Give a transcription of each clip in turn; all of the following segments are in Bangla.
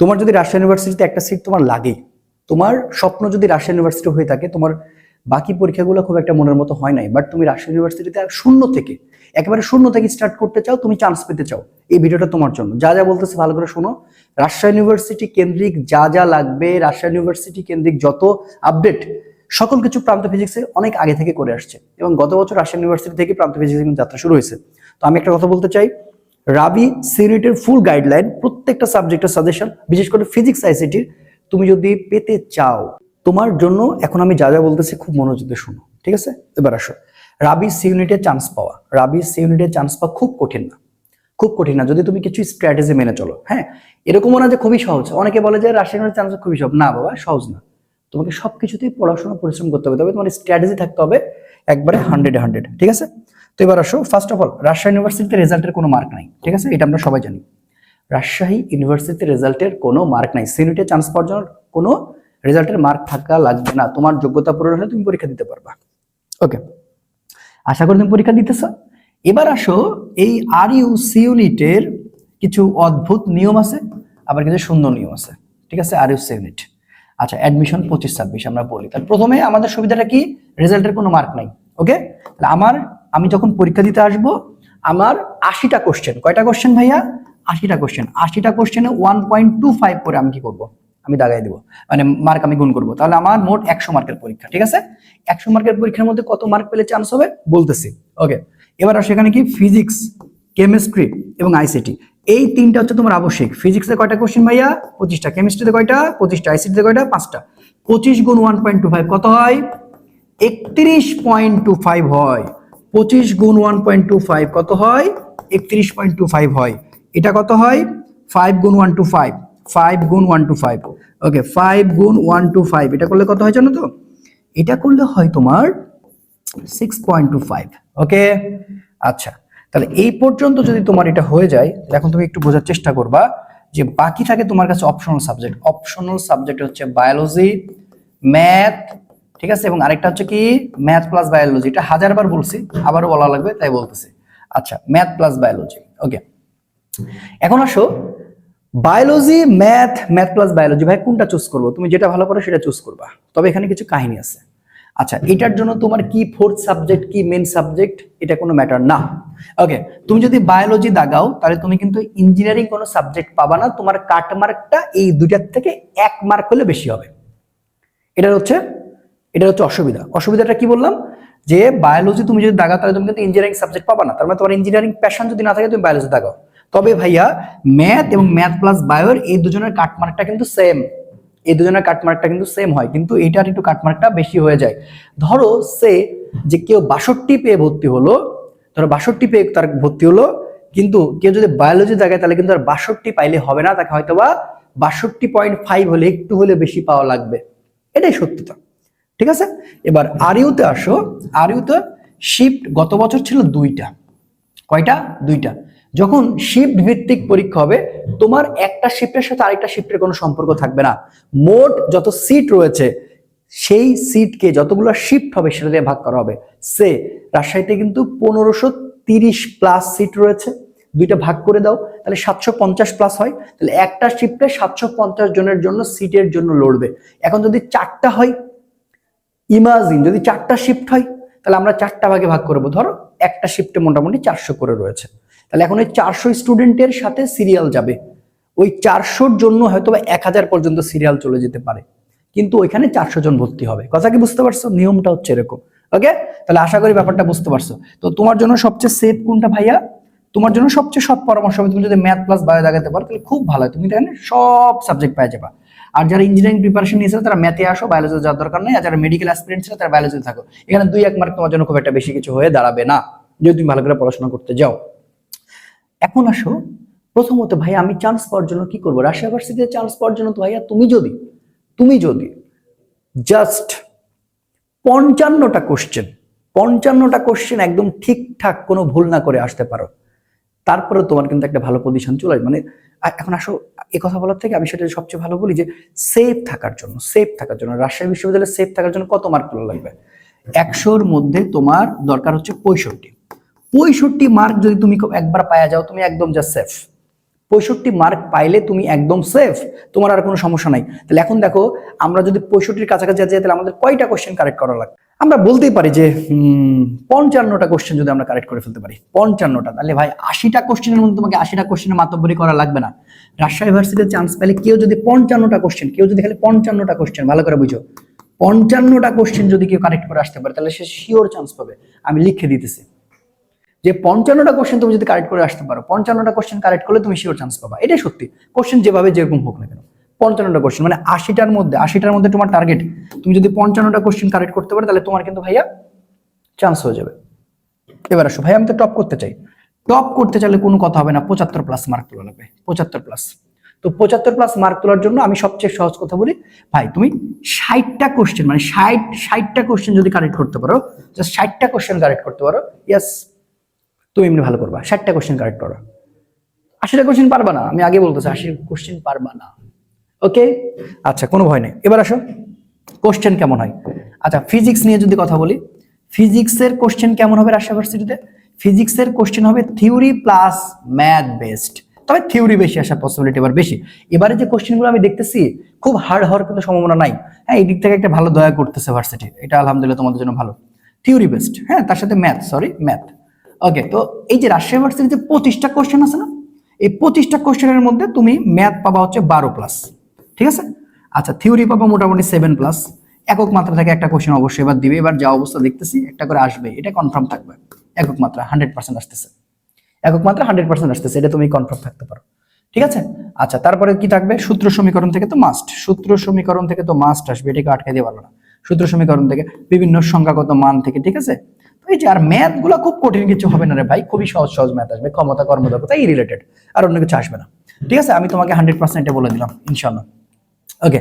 তোমার যদি রাজশাহী ইউনিভার্সিটিতে একটা সিট তোমার লাগে, তোমার স্বপ্ন যদি রাজশাহী ইউনিভার্সিটি হয়ে থাকে, তোমার বাকি পরীক্ষাগুলো খুব একটা মনের মতো হয় নাই বাট তুমি রাজশাহী ইউনিভার্সিটিতে শূন্য থেকে, একেবারে শূন্য থেকে স্টার্ট করতে চাও, তুমি চান্স পেতে চাও। এই ভিডিওটা তোমার জন্য। যা যা বলতেছে ভালো করে শোনো। রাজশাহী ইউনিভার্সিটি কেন্দ্রিক যা যা লাগবে রাজশাহী ইউনিভার্সিটি কেন্দ্রিক যত আপডেট সকল কিছু প্রান্ত ফিজিক্সে অনেক আগে থেকে করে আসছে। এবং গত বছর রাজশাহী ইউনিভার্সিটি থেকে প্রান্ত ফিজিক্স যাত্রা শুরু হয়েছে। তো আমি একটা কথা বলতে চাই রাবি সিউনিটের ফুল গাইডলাইন প্রত্যেকটা সাবজেক্টের সাজেশন বিশেষ করে ফিজিক্স আইসিটির তুমি যদি পেতে চাও, তোমার জন্য এখন আমি যা যা বলতেছি খুব মনোযোগ দিয়ে শুনো, ঠিক আছে? এবার আসো। রাবি সি ইউনিটের চান্স পাওয়া। রাবি সি ইউনিটের চান্স পাওয়া খুব কঠিন না। খুব কঠিন না, যদি তুমি কিছু স্ট্র্যাটেজি মেনে চলো হ্যাঁ? এরকমও না যে খুবই সহজ। অনেকে বলে যে রাশিয়ানের চান্স খুবই সহজ। না বাবা, সহজ না। তোমাকে সবকিছুতেই পড়াশোনা, পরিশ্রম করতে হবে, তবে তোমার স্ট্র্যাটেজি থাকতে হবে একবারে হান্ড্রেড হান্ড্রেড ঠিক আছে? তো এবার আসো ফার্স্ট অফ অল রাজশাহী ইউনিভার্সিটিতে রেজাল্টের কোনো মার্ক নাই, ঠিক আছে? এটা আমরা সবাই জানি। রাজশাহী ইউনিভার্সিটিতে রেজাল্টের কোনো মার্ক নাই। সিনিটে চান্স পাওয়ার জন্য কোনো রেজাল্টের মার্ক থাকা লাগবে না। তোমার যোগ্যতা পূরণ হলে তুমি পরীক্ষা দিতে পারবা। ওকে আশা করি তুমি পরীক্ষা দিতেছ। এবার আসো, এই আর ইউ সি ইউনিটের কিছু অদ্ভুত নিয়ম আছে, আবার কিছু সুন্দর নিয়ম আছে। ঠিক আছে? আর ইউ সি ইউনিট আচ্ছা অ্যাডমিশন পঁচিশ ছাব্বিশ আমরা বলি। তাহলে প্রথমে আমাদের সুবিধাটা কি? রেজাল্টের কোনো মার্ক নাই। ওকে তাহলে আমার আমি যখন পরীক্ষা দিতে আসব, আমার আশিটা কোশ্চেন কয়টা কোশ্চেন ভাইয়া? আশিটা কোশ্চেন আশিটা কোশ্চেনে ওয়ান পয়েন্ট টু ফাইভ করে আমি কি করব? আমি দাগাই দিব। মানে মার্ক আমি গুণ করব। তাহলে আমার মোট একশো মার্কের পরীক্ষা, ঠিক আছে? একশো মার্কের পরীক্ষার মধ্যে কত মার্ক পেলে চান্স হবে? বলতেছি। ওকে এবার সেখানে কি? ফিজিক্স কেমিস্ট্রি এবং আইসিটি এই তিনটা হচ্ছে তোমার আবশ্যিক। ফিজিক্সে কয়টা কোশ্চেন ভাইয়া? পঁচিশটা। কেমিস্ট্রিতে কয়টা? পঁচিশটা। আইসিটিতে কয়টা? পাঁচটা। পঁচিশ গুণ ওয়ান পয়েন্ট টু ফাইভ কত হয়? একত্রিশ পয়েন্ট টু ফাইভ হয়। পঁচিশ গুণ ওয়ান পয়েন্ট টু ফাইভ কত হয়? একত্রিশ পয়েন্ট টু ফাইভ হয়। এটা কত হয়? ফাইভ গুণ ওয়ান টু ফাইভ ফাইভ গুণ one two five okay five গুণ ওয়ান টু ফাইভ এটা করলে কত হয় জানো তো? এটা করলে হয় তোমার six point two five okay আচ্ছা তাহলে এই পর্যন্ত যদি তোমার এটা হয়ে যায় এখন তুমি একটু বোঝার চেষ্টা করবা যে বাকি থাকে তোমার কাছে অপশনাল সাবজেক্ট অপশনাল সাবজেক্ট হচ্ছে বায়োলজি ম্যাথ ঠিক আছে? এবং আরেকটা হচ্ছে কি ম্যাথ প্লাস বায়োলজি এটা হাজারবার বলছি, আবারও বলা লাগবে, তাই বলতেছি। আচ্ছা ম্যাথ প্লাস বায়োলজি ওকে এখন আসো biology math math plus biology ভাই কোনটা চুজ করব? তুমি যেটা ভালো পারো সেটা চুজ করবা। তবে এখানে কিছু কাহিনী আছে। আচ্ছা এটার জন্য তোমার কি ফোর্থ সাবজেক্ট কি মেন সাবজেক্ট এটা কোনো ম্যাটার না। ওকে তুমি যদি বায়োলজি দাগাও, তাহলে তুমি কিন্তু ইঞ্জিনিয়ারিং কোনো সাবজেক্ট পাবা না, তোমার কাট মার্কটা এই দুইটার থেকে এক মার্ক হলে বেশি হবে। এটা হচ্ছে এটা হচ্ছে অসুবিধা। অসুবিধাটা কি বললাম? যে বায়োলজি তুমি যদি দাগাও, তাহলে তুমি কিন্তু ইঞ্জিনিয়ারিং সাবজেক্ট পাবা না। তার মানে তোমার ইঞ্জিনিয়ারিং প্যাশন যদি না থাকে, তুমি বায়োলজি দাগাও। তবে ভাইয়া ম্যাথ এবং ম্যাথ প্লাস বায়োর এই দুজনের কাটমার্কটা কিন্তু সেম এই দুজনের কাটমার্কটা কিন্তু সেম হয়। কিন্তু এইটার একটু কাটমার্কটা বেশি হয়ে যায়। ধরো, সে যে কেউ বাষট্টি পেয়ে ভর্তি হলো, ধরো বাষট্টি পেয়ে তার ভর্তি হলো, কিন্তু কেউ যদি বায়োলজি দেখায় তাহলে কিন্তু আর বাষট্টি পাইলে হবে না। তাকে হয়তো বা বাষট্টি পয়েন্ট ফাইভ হলে একটু হলে বেশি পাওয়া লাগবে। এটাই সত্যতা ঠিক আছে? এবার আরিউতে আসো। আরিউতে শিফট গত বছর ছিল দুইটা। কয়টা? দুইটা। যখন শিফট ভিত্তিক পরীক্ষা হবে, তোমার একটা শিফটের সাথে আরেকটা শিফটের কোনো সম্পর্ক থাকবে না। মোট যত সিট রয়েছে, সেই সিটকে যতগুলো শিফট হবে, সেটা দিয়ে ভাগ করা হবে। সে রাজশাহীতে কিন্তু পনেরোশো তিরিশ প্লাস সিট রয়েছে। দুইটা ভাগ করে দাও, তাহলে সাতশো পঞ্চাশ প্লাস হয়। তাহলে একটা শিফটে সাতশো পঞ্চাশ জনের জন্য সিটের জন্য লড়বে। এখন যদি চারটা হয় ইমাজিন যদি চারটা শিফট হয়, তাহলে আমরা চারটা ভাগে ভাগ করব। ধরো, একটা শিফটে মোটামুটি চারশো করে রয়েছে। তাহলে এখন ওই চারশো স্টুডেন্টের সাথে সিরিয়াল যাবে। ওই চারশোর জন্য হয়তো বা এক হাজার পর্যন্ত সিরিয়াল চলে যেতে পারে। কিন্তু ওইখানে চারশো জন ভর্তি হবে। কথা কি বুঝতে পারছ? নিয়মটা হচ্ছে এরকম। ওকে তাহলে আশা করি ব্যাপারটা বুঝতে পারছ। তো তোমার জন্য সবচেয়ে সেফ কোনটা ভাইয়া? তোমার জন্য সবচেয়ে সব পরামর্শ হবে, তুমি যদি ম্যাথ প্লাস বায়ো দেখাতে পারো, তাহলে খুব ভালো হয়। তুমি এখানে সব সাবজেক্ট পেয়ে যাবা। আর যারা ইঞ্জিনিয়ারিং প্রিপারেশন নিয়েছিল তারা ম্যাথে আসো বায়োলজি যাওয়ার দরকার নেই, আর যারা মেডিকেল অ্যাসপিরেন্ট ছিল তারা বায়োলজি থাকো। এখানে দুই এক মার্ক তোমার জন্য খুব একটা বেশি কিছু হয়ে দাঁড়াবে না, যদি তুমি ভালো করে পড়াশোনা করতে যাও। এখন আসো, প্রথমত ভাই আমি চান্স পাওয়ার জন্য কি করব? রাশিয়া ভার্সিটিতে চান্স পাওয়ার জন্য তো ভাইয়া তুমি যদি তুমি যদি জাস্ট পঞ্চান্নটা কোশ্চেন পঞ্চান্নটা কোশ্চেন একদম ঠিকঠাক কোনো ভুল না করে আসতে পারো। তারপরে তোমার কিন্তু একটা ভালো পজিশন চলে। মানে এখন আসো, এ কথা বলার থেকে আমি সেটা সবচেয়ে ভালো বলি যে সেফ থাকার জন্য সেফ থাকার জন্য। রাজশাহী বিশ্ববিদ্যালয়ে সেফ থাকার জন্য কত মার্ক তোলা লাগবে? একশোর মধ্যে তোমার দরকার হচ্ছে পঁয়ষট্টি। পঁয়ষট্টি মার্ক যদি তুমি একবার পাওয়া যাও, তুমি একদম যা সেফ পঁয়ষট্টি মার্ক পাইলে তুমি একদম সেফ তোমার আর কোনো সমস্যা নাই। তাহলে এখন দেখো, আমরা যদি পঁয়ষট্টির কাছাকাছি যাই তাহলে আমাদের কয়টা কোয়েশ্চেন কারেক্ট করা লাগবে? আমরা বলতেই পারি যে পঞ্চান্নটা কোশ্চেন যদি আমরা কারেক্ট করে ফেলতে পারি, পঞ্চান্নটা, তাহলে ভাই আশিটা কোশ্চেনের মধ্যে তোমাকে আশিটা কোশ্চেনের মাতব্বরি করা লাগবে না। রাজশাহী ইউনিভার্সিটির চান্স পেলে কেউ যদি পঞ্চান্নটা কোশ্চেন কেউ যদি খালি পঞ্চান্নটা কোশ্চেন ভালো করে বুঝো, পঞ্চান্নটা কোশ্চেন যদি কেউ কারেক্ট করে আসতে পারে, তাহলে সে শিওর চান্স পাবে। আমি লিখে দিতেছি। যে পঞ্চান্নটা কোশ্চেন তুমি যদি কারেক্ট করে আসতে পারো, পঞ্চান্নটা কোশ্চেন কারেক্ট করলে তুমি শিওর চান্স পাবা। এটাই সত্যি। কোশ্চেন যেভাবে যেরকম হোক না কেন। পঞ্চান্নটা কোশ্চেন মানে আশিটার মধ্যে আশিটার মধ্যে তোমার টার্গেট তুমি যদি পঞ্চান্নটা কোশ্চেন কারেক্ট করতে পারো, তাহলে তোমার কিন্তু ভাইয়া চান্স হয়ে যাবে। এবার আসো ভাই আমি তো টপ করতে চাই। টপ করতে চাইলে কোনো কথা হবে না, পঁচাত্তর প্লাস মার্ক তোলা লাগবে, পঁচাত্তর প্লাস তো পঁচাত্তর প্লাস মার্ক তোলার জন্য আমি সবচেয়ে সহজ কথা বলি, ভাই তুমি ষাটটা কোশ্চেন মানে ষাট, ষাটটা কোশ্চেন যদি কারেক্ট করতে পারো জাস্ট ষাটটা কোশ্চেন কারেক্ট করতে পারো ইয়াস তুমি এমনি ভালো করবা। ষাটটা কোশ্চেন কারেক্ট করো। আশিটা কোশ্চেন পারবা না, আমি আগে বলতেছি আশি কোশ্চেন পারবা না। ওকে আচ্ছা কোনো ভয় নেই। এবার আসো। কোশ্চেন কেমন হয়? আচ্ছা ফিজিক্স নিয়ে যদি কথা বলি ফিজিক্সের কোশ্চেন কেমন হবে রাজশাহী ইউনিভার্সিটিতে ফিজিক্সের কোশ্চেন হবে থিওরি প্লাস ম্যাথ বেসড তবে থিওরি বেশি আসার পসিবিলিটি এবার বেশি। এবারে যে কোশ্চেনগুলো আমি দেখতেছি, খুব হার্ড হওয়ার কিন্তু সম্ভাবনা নাই। হ্যাঁ এই দিক থেকে একটা ভালো দয়া করতেছে ভার্সিটি এটা আলহামদুলিল্লাহ তোমাদের জন্য ভালো। থিওরি বেসড হ্যাঁ তার সাথে ম্যাথ সরি ম্যাথ ওকে তো এই যে রাজশাহী ইউনিভার্সিটিতে পঁচিশটা কোশ্চেন আছে না? এই পঁচিশটা কোশ্চেনের মধ্যে তুমি ম্যাথ পাবা হচ্ছে বারো প্লাস ঠিক আছে? আচ্ছা থিওরি পাবা মোটামুটি সেভেন প্লাস একক মাত্রা থেকে একটা কোশ্চেন অবশ্যই এবার দিবে। এবার যা অবস্থা দেখতেছি, একটা করে আসবে। এটা কনফার্ম থাকবে। একক মাত্রা হান্ড্রেড পার্সেন্ট আসতেছে। একক মাত্রা হান্ড্রেড পার্সেন্ট আসতেছে। এটা তুমি কনফার্ম থাকতে পারো। ঠিক আছে? আচ্ছা তারপরে কি থাকবে? সূত্র সমীকরণ থেকে তো মাস্ট সূত্র সমীকরণ থেকে তো মাস্ট আসবে। এটাকে আটকে দিয়ে পারবে না। সূত্র সমীকরণ থেকে বিভিন্ন সংখ্যাগত মান থেকে, ঠিক আছে? তো এই যে, আর ম্যাথগুলো খুব কঠিন কিছু হবে না রে ভাই। খুবই সহজ সহজ ম্যাথ আসবে। ক্ষমতা, কর্মদক্ষতা, এই রিলেটেড আর অন্য কিছু আসবে না। ঠিক আছে? আমি তোমাকে হান্ড্রেড পার্সেন্ট বলে দিলাম ইনশাল্লাহ ওকে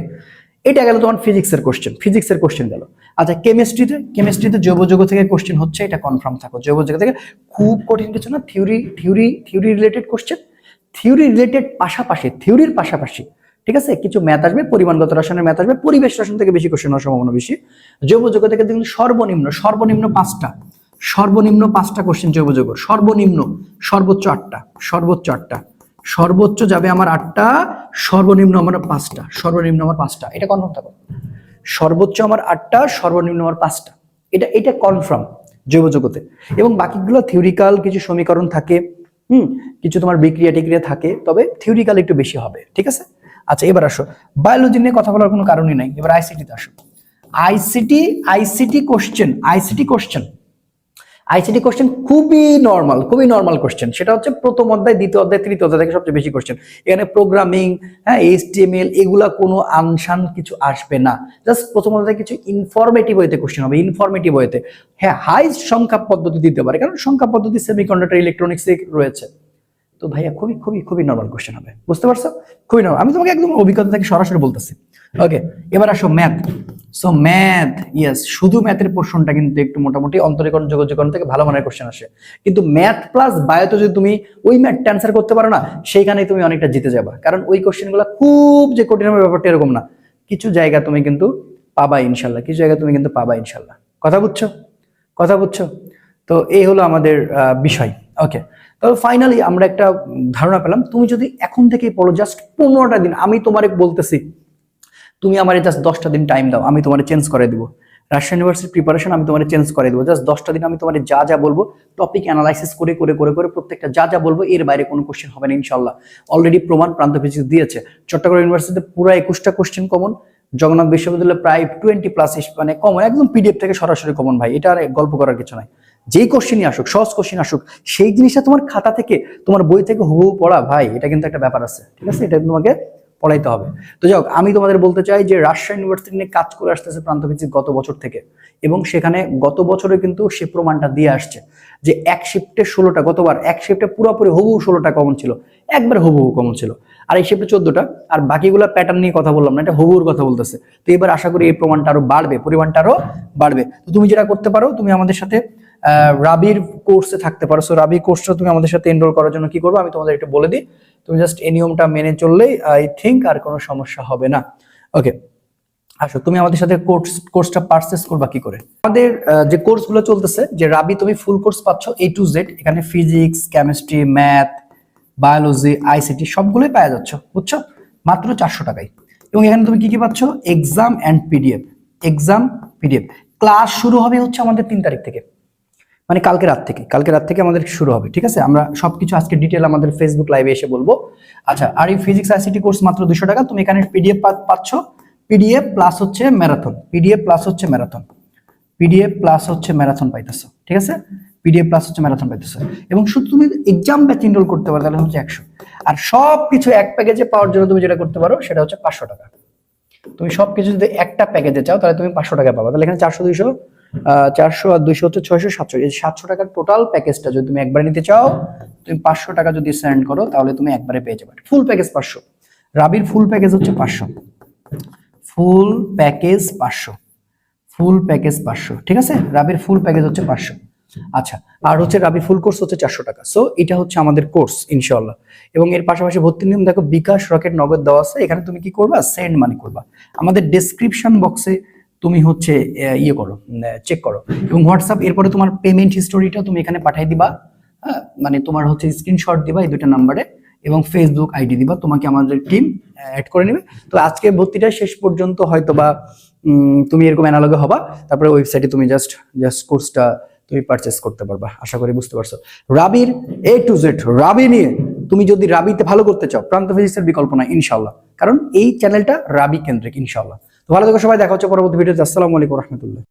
এটা গেল তোমার ফিজিক্সের কোশ্চেন ফিজিক্সের কোশ্চেন গেল। আচ্ছা কেমিস্ট্রিতে কেমিস্ট্রিতে জৈব যৌগ থেকে কোশ্চেন হচ্ছে, এটা কনফার্ম থাকো। জৈব যৌগ থেকে খুব কঠিন কিছু না theory theory theory related question theory related পাশাপাশি থিওরির পাশাপাশি, ঠিক আছে? কিছু ম্যাথ আসবে, পরিমাণগত রসায়নের ম্যাথ আসবে, পরিবেশ রসায়ন থেকে বেশি কোশ্চেন হওয়ার সম্ভাবনা বেশি। জৈব যৌগ থেকে দেখুন, সর্বনিম্ন সর্বনিম্ন পাঁচটা সর্বনিম্ন পাঁচটা কোশ্চেন জৈব যৌগ, সর্বনিম্ন, সর্বোচ্চ আটটা সর্বোচ্চ আটটা। সর্বোচ্চ যাবে আমার আটটা, সর্বনিম্ন আমার পাঁচটা, সর্বনিম্ন আমার পাঁচটা। এটা কনফার্ম থাকো। সর্বোচ্চ আমার আটটা, সর্বনিম্ন আমার পাঁচটা। এটা এটা কনফার্ম জৈব জগতে এবং বাকিগুলো থিওরিক্যাল কিছু সমীকরণ থাকে, হুম, কিছু তোমার বিক্রিয়া টিক্রিয়া থাকে, তবে থিওরিক্যাল একটু বেশি হবে, ঠিক আছে? আচ্ছা এবার আসো। বায়োলজি নিয়ে কথা বলার কোনো কারণই নাই। এবার আইসিটিতে আসো। ICT ICT question ICT question ICT question খুবই নর্মাল খুবই নর্মাল কোশ্চেন সেটা হচ্ছে প্রথম অধ্যায়, দ্বিতীয় অধ্যায়, তৃতীয় অধ্যায় থেকে সবচেয়ে বেশি কোশ্চেন এখানে প্রোগ্রামিং হ্যাঁ এইচটিএমএল এগুলা কোনো আনসান কিছু আসবে না। জাস্ট প্রথম অধ্যায় কিছু ইনফরমেটিভ হইতে কোশ্চেন হবে ইনফরমেটিভ হইতে হ্যাঁ হাই সংখ্যা পদ্ধতি দিতে পারে, কারণ সংখ্যা পদ্ধতি সেমিকন্ডাক্টর ইলেকট্রনিক্সে রয়েছে। তো ভাইয়া খুবই খুবই খুবই নর্মাল কোশ্চেন হবে। বুঝতে পারছ? খুবই নর্মাল আমি তোমাকে একদম অভিজ্ঞতা থেকে সরাসরি বলতেছি। ওকে এবার আসো ম্যাথ সো ম্যাথ ইয়েস শুধু ম্যাথের পোর্শনটা কিন্তু একটু মোটামুটি অন্তরীকরণ যোগাযোগকরণ থেকে ভালো মানের কোশ্চেন আসে। কিন্তু ম্যাথ প্লাস বায়োতে যদি তুমি ওই ম্যাথটা অ্যান্সার করতে পারো না সেইখানে তুমি অনেকটা জিতে যাবা। কারণ ওই কোশ্চেনগুলো খুব যে কঠিন হবে ব্যাপারটা এরকম না। কিছু জায়গা তুমি কিন্তু পাবা ইনশাল্লাহ, কিছু জায়গা তুমি কিন্তু পাবা ইনশাল্লাহ। কথা বুঝছ? কথা বুঝছ? তো এই হলো আমাদের বিষয়। ওকে তবে ফাইনালি আমরা একটা ধারণা পেলাম, তুমি যদি এখন থেকেই পড়ো জাস্ট পনেরোটা দিন, আমি তোমারে বলতেছি, তুমি আমার জাস্ট দশটা দিন টাইম দাও, আমি তোমার চেঞ্জ করে দিব। রাজশাহী ইউনিভার্সিটির প্রিপারেশন আমি তোমার চেঞ্জ করে দেবো। জাস্ট দশটা দিন আমি তোমার যা যা বলব টপিক অ্যানালাইসিস করে করে করে করে প্রত্যেকটা যা যা বলব, এর বাইরে কোনো কোশ্চেন হবে না ইনশাল্লাহ অলরেডি প্রমাণ প্রান্ত ফিজিক্স দিয়েছে। চট্টগ্রাম ইউনিভার্সিটিতে পুরো একুশটা কোশ্চেন কমন জগন্নাথ বিশ্ববিদ্যালয়ে প্রায় টোয়েন্টি প্লাস মানে কমন একদম পিডিএফ থেকে সরাসরি কমন ভাই, এটা আর গল্প করার কিছু নাই। যেই কোশ্চেনই আসুক, সহজ কোশ্চেন আসুক, সেই জিনিসটা তোমার খাতা থেকে, তোমার বই থেকে হুবহু পড়া, ভাই, এটা কিন্তু একটা ব্যাপার আছে, ঠিক আছে? এটা তোমাকে পড়াইতে হবে। তো যাই আমি তোমাদের বলতে চাই যে রাজশাহী ইউনিভার্সিটি নিয়ে কাজ করে আসতেছে প্রান্ত ভিত্তিক গত বছর থেকে এবং সেখানে গত বছরে কিন্তু সে প্রমাণটা দিয়ে আসছে যে এক শিফটে ষোলোটা, গতবার এক শিফটে পুরোপুরি হুবহু ষোলোটা কমন ছিল, একবার হুবহু কমন ছিল। আর এই শিফটে চোদ্দটা, আর বাকিগুলো প্যাটার্ন নিয়ে কথা বললাম না, এটা হুবহুর কথা বলতেছে। তো এবার আশা করি এই প্রমাণটা আরও বাড়বে, পরিমাণটা আরও বাড়বে। তো তুমি যেটা করতে পারো, তুমি আমাদের সাথে রাবির কোর্সে থাকতে পারো। সো রাবি কোর্সটা তুমি আমাদের সাথে এনরোল করার জন্য কি করব? আমি তোমাদের একটু বলে দিই। তুমি জাস্ট এই নিয়মটা মেনে চললেই আই থিঙ্ক আর কোনো সমস্যা হবে না। ওকে আসো, তুমি আমাদের সাথে কোর্স কোর্সটা পারচেস করবা কি করে? আমাদের যে কোর্সগুলো চলতেছে, যে রাবি তুমি ফুল কোর্স পাচ্ছ এ টু জেড এখানে physics chemistry math biology ICT সবগুলোই পাওয়া যাচ্ছ, বুঝছ? মাত্র চারশো টাকায়। এবং এখানে তুমি কি কি পাচ্ছ? Exam and PDF exam PDF class শুরু হবে হচ্ছে আমাদের তিন তারিখ থেকে। মানে কালকে রাত থেকে। কালকে রাত থেকে আমাদের শুরু হবে, ঠিক আছে? আমরা সবকিছু আজকে ডিটেল আমাদের ফেসবুক লাইভে এসে বলব। আচ্ছা আর এই ফিজিক্স আইসিটি কোর্স মাত্র দুশো টাকা, তুমি এখানে পিডিএফ পাচ্ছ। পিডিএফ প্লাস হচ্ছে ম্যারাথন পিডিএফ প্লাস হচ্ছে ম্যারাথন পিডিএফ প্লাস হচ্ছে ম্যারাথন পাইতেছো, ঠিক আছে? পিডিএফ প্লাস হচ্ছে ম্যারাথন পাইতেছো। এবং শুধু তুমি এক্সাম ব্যাচ এনরোল করতে পারো, তাহলে হচ্ছে একশো। আর সব কিছু এক প্যাকেজে পাওয়ার জন্য তুমি যেটা করতে পারো, সেটা হচ্ছে পাঁচশো টাকা। তুমি সবকিছু যদি একটা প্যাকেজে চাও, তাহলে তুমি পাঁচশো টাকা পাবা। তাহলে এখানে চারশো, দুইশো চারশো আর দুইশো হচ্ছে ছয়শো সাতশো। এই সাতশো টাকার টোটাল প্যাকেজটা যদি তুমি একবারে নিতে চাও, তুমি পাঁচশো টাকা যদি সেন্ড করো, তাহলে তুমি একবারে পেয়ে যাবে। ফুল প্যাকেজ পাঁচশো। রাবির ফুল প্যাকেজ হচ্ছে পাঁচশো। ফুল প্যাকেজ পাঁচশো। ফুল প্যাকেজ পাঁচশো। ঠিক আছে? রাবির ফুল প্যাকেজ হচ্ছে পাঁচশো। আচ্ছা আর হচ্ছে রাবি ফুল কোর্স হচ্ছে চারশো টাকা। সো এটা হচ্ছে আমাদের কোর্স ইনশাল্লাহ এবং এর পাশাপাশি ভর্তি নিয়ম, দেখো বিকাশ, রকেট, নগদ দেওয়া আছে। এখানে তুমি কি করবা? সেন্ড মানি করবা। আমাদের ডেসক্রিপশন বক্সে তুমি হচ্ছে ইয়ে করো চেক করো। এবং হোয়াটসঅ্যাপ এরপরে তোমার পেমেন্ট হিস্টোরিটা তুমি এখানে পাঠিয়ে দিবা হ্যাঁ? মানে তোমার হচ্ছে স্ক্রিনশট দিবা এই দুটো নাম্বারে এবং ফেসবুক আইডি দিবা, তোমাকে আমাদের টিম অ্যাড করে নেবে। তো আজকে ভর্তিটা শেষ পর্যন্ত হয়তো বা তুমি এরকম অ্যানালগে হবা, তারপরে ওয়েবসাইটে তুমি জাস্ট জাস্ট কোর্সটা তুমি পারচেস করতে পারবা, আশা করি বুঝতে পারছ। রাবির এ টু জেড রাবি নিয়ে তুমি যদি রাবিতে ভালো করতে চাও, প্রান্ত ফিজিক্সের বিকল্প নাই ইনশাল্লাহ কারণ এই চ্যানেলটা রাবি কেন্দ্রিক ইনশাল্লাহ ভালো থেকো সবাই দেখা হচ্ছে পরবর্তী ভিডিওতে। আসসালামু আলাইকুম রহমতুল্লাহ।